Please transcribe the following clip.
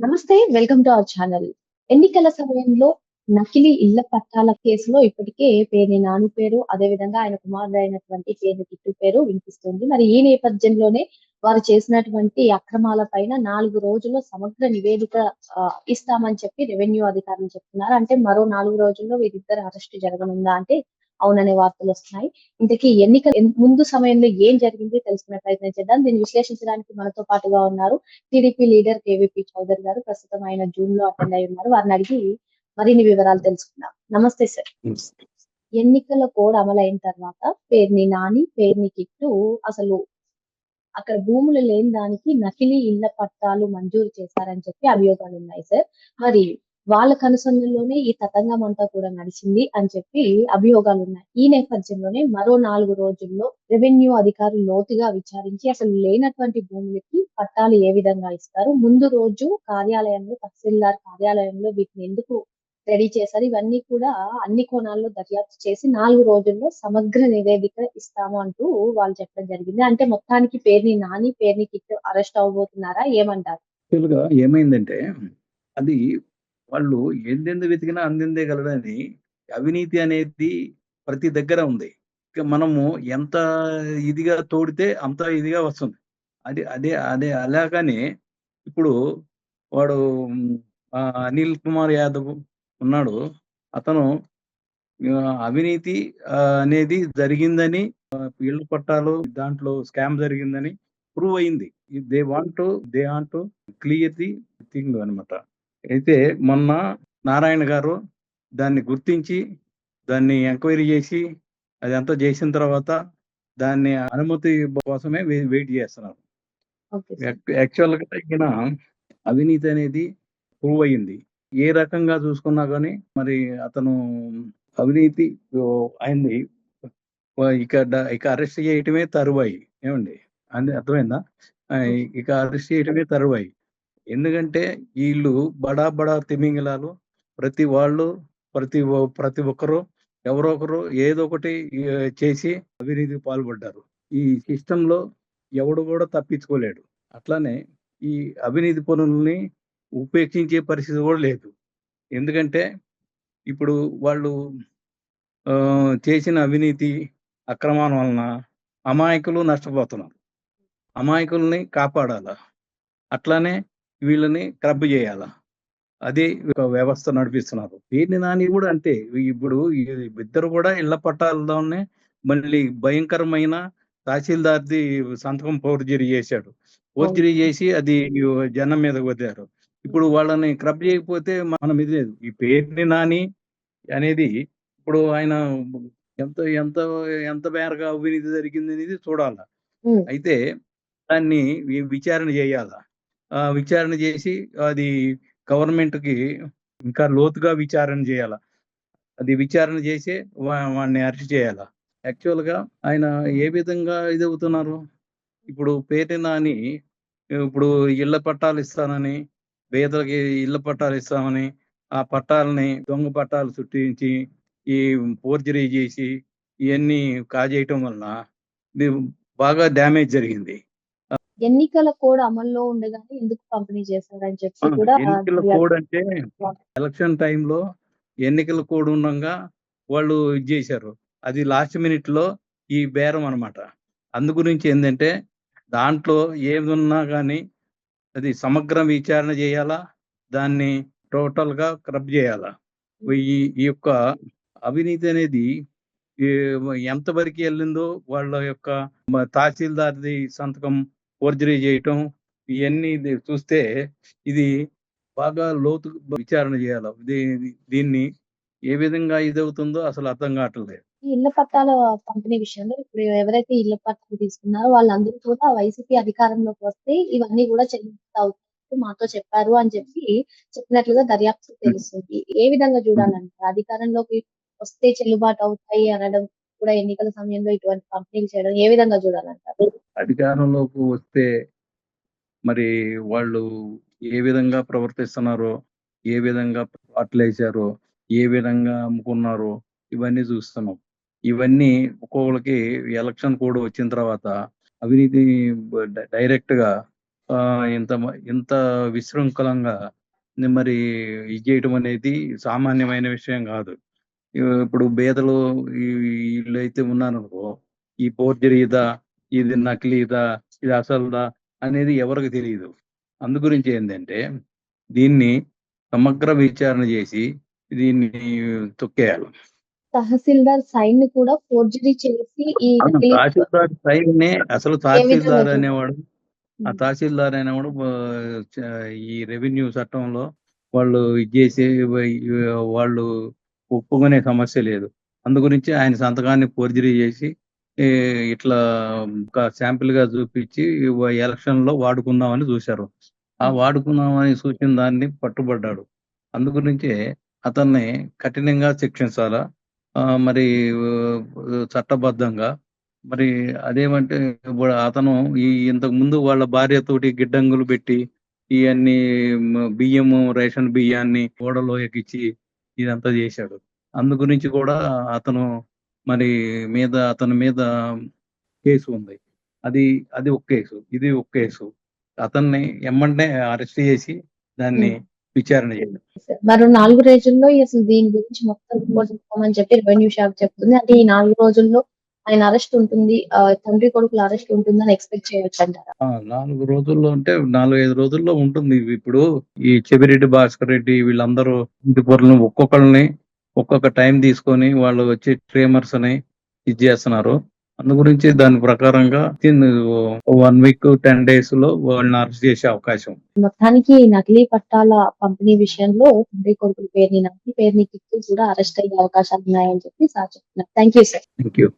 నమస్తే welcome to our channel. ఎన్నికల సమయంలో నకిలీ ఇళ్ళ పట్టాల కేసులో ఇప్పటికే పేరు నాని పేరు అదేవిధంగా ఆయన కుమారుడు అయినటువంటి పేరు కిట్టు పేరు వినిపిస్తుంది. మరి ఈ నేపథ్యంలోనే వారు చేసినటువంటి అక్రమాల పైన నాలుగు రోజుల్లో సమగ్ర నివేదిక ఇస్తామని చెప్పి రెవెన్యూ అధికారులు చెప్తున్నారు. అంటే మరో నాలుగు రోజుల్లో వీరిద్దరు అరెస్ట్ జరగనుందా? అంటే అవుననే వార్తలు వస్తున్నాయి. ఇంతకీ ఎన్నికల ఎన్- ముందు సమయంలో ఏం జరిగింది తెలుసుకునే ప్రయత్నం చేద్దాం. దీన్ని విశ్లేషించడానికి మనతో పాటుగా ఉన్నారు టీడీపీ లీడర్ కేవీపీ చౌదరి గారు. ప్రస్తుతం ఆయన జూన్లో అటెండ్ అయి ఉన్నారు. వారిని అడిగి మరిన్ని వివరాలు తెలుసుకుందాం. నమస్తే సార్. ఎన్నికల కోడ్ అమలైన తర్వాత పేర్ని నాని పేర్ని కిట్టు అసలు అక్కడ భూములు లేని దానికి నకిలీ ఇళ్ళ పట్టాలు మంజూరు చేశారని చెప్పి అభియోగాలు ఉన్నాయి సార్. మరి వాళ్ళ కనుసంధంలోనే ఈ తతంగం అంతా కూడా నడిచింది అని చెప్పి అభియోగాలు ఉన్నాయి. ఈ నేపథ్యంలోనే మరో నాలుగు రోజుల్లో రెవెన్యూ అధికారులు లోతుగా విచారించి అసలు లేనటువంటి భూములకి పట్టాలు ఏ విధంగా ఇస్తారు? ముందు రోజు కార్యాలయంలో తహసీల్దార్ కార్యాలయంలో వీటిని ఎందుకు రెడీ చేశారు? ఇవన్నీ కూడా అన్ని కోణాల్లో దర్యాప్తు చేసి నాలుగు రోజుల్లో సమగ్ర నివేదిక ఇస్తాము అంటూ వాళ్ళు చెప్పడం జరిగింది. అంటే మొత్తానికి పేరుని నాని పేరుని కిట్ అరెస్ట్ అవబోతున్నారా ఏమంటారు? ఏమైందంటే అది వాళ్ళు ఎందెందు వెతికినా అందిందే గలడని అవినీతి అనేది ప్రతి దగ్గర ఉంది. మనము ఎంత ఇదిగా తోడితే అంత ఇదిగా వస్తుంది. అది అదే అదే అలాగనే ఇప్పుడు వాడు ఆ, అనిల్ కుమార్ యాదవ్ ఉన్నాడు. అతను అవినీతి ఆ, అనేది జరిగిందని ఇళ్ళు పట్టాలు దాంట్లో స్కామ్ జరిగిందని ప్రూవ్ అయింది. They want they want clear the thing అనమాట అయితే మొన్న నారాయణ గారు దాన్ని గుర్తించి దాన్ని ఎంక్వైరీ చేసి అదంతా చేసిన తర్వాత దాన్ని అనుమతి కోసమే వెయిట్ చేస్తున్నారు. యాక్చువల్గా ఈయన అవినీతి అనేది ప్రూవ్ అయ్యింది. ఏ రకంగా చూసుకున్నా కానీ మరి అతను అవినీతి అయింది. ఇక ఇక అరెస్ట్ చేయటమే తరువాయి. ఏమండి? అని అర్థమైందా? ఇక అరెస్ట్ చేయటమే తరువాయి. ఎందుకంటే వీళ్ళు బడా బడా తిమింగిలాలు. ప్రతి వాళ్ళు ప్రతి ఒ- ప్రతి ఒక్కరు ఎవరో ఒకరు ఏదో ఒకటి చేసి అవినీతికి పాల్పడ్డారు. ఈ సిస్టమ్లో ఎవడు కూడా తప్పించుకోలేడు. అట్లానే ఈ అవినీతి పనుల్ని ఉపేక్షించే పరిస్థితి కూడా లేదు. ఎందుకంటే ఇప్పుడు వాళ్ళు చేసిన అవినీతి అక్రమాల వలన అమాయకులు నష్టపోతున్నారు. అమాయకుల్ని కాపాడాల? అట్లానే వీళ్ళని క్రబ్ చేయాలా? అది ఒక వ్యవస్థ నడిపిస్తున్నారు. పేర్ని నాని కూడా అంతే ఇప్పుడు ఇద్దరు కూడా ఇళ్ళ పట్టాలలోనే మళ్ళీ భయంకరమైన తహసీల్దార్ది సంతకం ఫోర్జరీ చేశాడు. ఫోర్జరీ చేసి అది జనం మీద వదిలారు ఇప్పుడు వాళ్ళని క్రబ్ చేయకపోతే మనం ఇది లేదు. ఈ పేరుని నాని అనేది ఇప్పుడు ఆయన ఎంత ఎంత ఎంత మేరగా అవినీతి జరిగింది అనేది చూడాలి అయితే దాన్ని విచారణ చేయాలా? విచారణ చేసి అది గవర్నమెంట్కి ఇంకా లోతుగా విచారణ చేయాల? అది విచారణ చేసి వా- వాడిని అరెస్ట్ చేయాల? యాక్చువల్గా ఆయన ఏ విధంగా ఇది అవుతున్నారు ఇప్పుడు పేరు నాని ఇప్పుడు ఇళ్ళ పట్టాలు ఇస్తానని పేదలకి ఇళ్ళ పట్టాలు ఇస్తామని ఆ పట్టాలని దొంగ పట్టాలు చుట్టించి ఈ ఫోర్జరీ చేసి ఇవన్నీ కాజేయటం వలన బాగా డ్యామేజ్ జరిగింది. ఎన్నికల కోడ్ అమల్లో ఉండగానే ఎందుకు పంపిణీ చేశారని చెప్పి కూడా ఎన్నికల కోడ్ అంటే ఎలక్షన్ టైంలో ఎన్నికల కోడ్ ఉండగా వాళ్ళు ఇది చేశారు. అది లాస్ట్ మినిట్లో ఈ బేరం అన్నమాట. అందు గురించి ఏంటంటే దాంట్లో ఏది ఉన్నా కానీ అది సమగ్ర విచారణ చేయాలా? దాన్ని టోటల్గా క్రబ్ చేయాలా? ఈ ఈ యొక్క అవినీతి అనేది ఈ ఎంత వరకు వెళ్ళిందో వాళ్ళ యొక్క తహసీల్దార్ది సంతకం ఫోర్జరీ చేయటం ఇవన్నీ చూస్తే ఇది బాగా లోతు విచారణ చేయాలి. దీన్ని ఏ విధంగా ఇది అవుతుందో అసలు అర్థం కావట్లేదు. ఈ ఇళ్ళ పట్టాల పంపిణీ విషయంలో ఇప్పుడు ఎవరైతే ఇళ్ళ పట్టాలు తీసుకున్నారో వాళ్ళందరూ కూడా వైసీపీ అధికారంలోకి వస్తే ఇవన్నీ కూడా చెల్లింపు అవుతాయి మాతో చెప్పారు అని చెప్పి చెప్పినట్లుగా దర్యాప్తు తెలుస్తుంది. ఏ విధంగా చూడాలంటారు? అధికారంలోకి వస్తే చెల్లుబాటు అవుతాయి అనడం కూడా ఎన్నికల సమయంలో ఇటువంటి పంపిణీలు చేయడం ఏ విధంగా చూడాలంటారు? అధికారంలోకి వస్తే మరి వాళ్ళు ఏ విధంగా ప్రవర్తిస్తున్నారో ఏ విధంగా అట్లేసారో ఏ విధంగా అమ్ముకున్నారో ఇవన్నీ చూస్తున్నాం. ఇవన్నీ ఒక్కొక్కరికి ఎలక్షన్ కోడ్ వచ్చిన తర్వాత అవినీతి డైరెక్ట్గా ఇంత ఇంత విశృంఖలంగా మరి ఇది చేయటం అనేది సామాన్యమైన విషయం కాదు. ఇప్పుడు బీదలు ఈ ఈళ్ళైతే ఉన్నారనుకో, ఈ ఫోర్జరీ ఇదా? ఇది నకిలీదా? ఇది అసలుదా? అనేది ఎవరికీ తెలీదు. అందు గురించి ఏందంటే, దీన్ని సమగ్ర విచారణ జేసి, దీన్ని తొక్కేయాలి. తహసీల్దార్ సైన్‌ని కూడా ఫోర్జరీ చేసి ఈ. నకిలీ తహసీల్దార్ సైన్‌నే అసలు ఏ విధంగా తహసీల్దార్? అనేవాడు ఆ. తహసీల్దార్ అనేవాడు ఈ రెవెన్యూ చట్టంలో వాళ్ళు ఇది వై వాళ్ళు ఒప్పుకునే సమస్య లేదు. అందు గురించి ఆయన సంతకాన్ని ఫోర్జరీ జేసి ఈ ఇట్లా ఒక శాంపిల్‌గా జూపిచ్చి వ ఎలక్షన్‌లో వాడుకుందామని జూసారు. ఆ. వాడుకుందామని సూచిన దాన్ని పట్టుబడ్డాడు. అందు గురించే అతన్ని కఠినంగా శిక్షించాలా. మరి చట్టబద్ధంగా మరి అదేమంటే అతను ఈ ఇంతకుముందు వాళ్ళ భార్యతోటి గిడ్డంగులు బెట్టి, ఇయన్నీ మ బియ్యము, రేషన్ బియ్యాన్ని ఎక్కిచ్చి ఇదంతా జేశాడు. అందు గురించి గూడా అతను మరి మీద అతని మీద కేసు ఉంది. అది అది ఒక కేసు. ఇది ఒక కేసు. అతన్ని ఎమ్మటనే అరెస్ట్ జేసి దాన్ని. విచారణ జేయాలి. మరో 4 రోజుల్లో అసలు దీని గురించి మొత్తం చెప్పి రెవెన్యూ శాఖ చెప్తుంది. అంటే ఈ 4 రోజుల్లో ఆయన అరెస్ట్ ఉంటుంది. తండ్రి కొడుకుల అరెస్ట్ ఉంటుందని ఎక్స్‌పెక్ట్ చేయొచ్చంటారా? ఆ! 4 రోజుల్లో అంటే 4, 5 రోజుల్లో ఉంటుంది. ఇప్పుడు ఈ చెవిరెడ్డి భాస్కర్ రెడ్డి వీళ్ళందరూ ఇంటిపరులను ఒక్కొక్కళ్ళని ఒక్కొక్క టైం తీసుకొని వాళ్ళు వచ్చి ట్రేమర్స్‌ని ఇది జేస్తున్నారు. అందు గురించి దాని ప్రకారంగా వితిన్ 1 వీక్, 10 డేస్‌లో వాళ్ళని అరెస్ట్ చేసే అవకాశం. మొత్తానికి నకిలీ పట్టాల పంపిణీ విషయంలో తండ్రి కొడుకుల పేరుని నాని, పేరుని కిట్టు కూడా అరెస్ట్ అయ్యే అవకాశాలున్నాయని చెప్పి సార్ చెప్తున్నారు. Thank you sir. Thank you.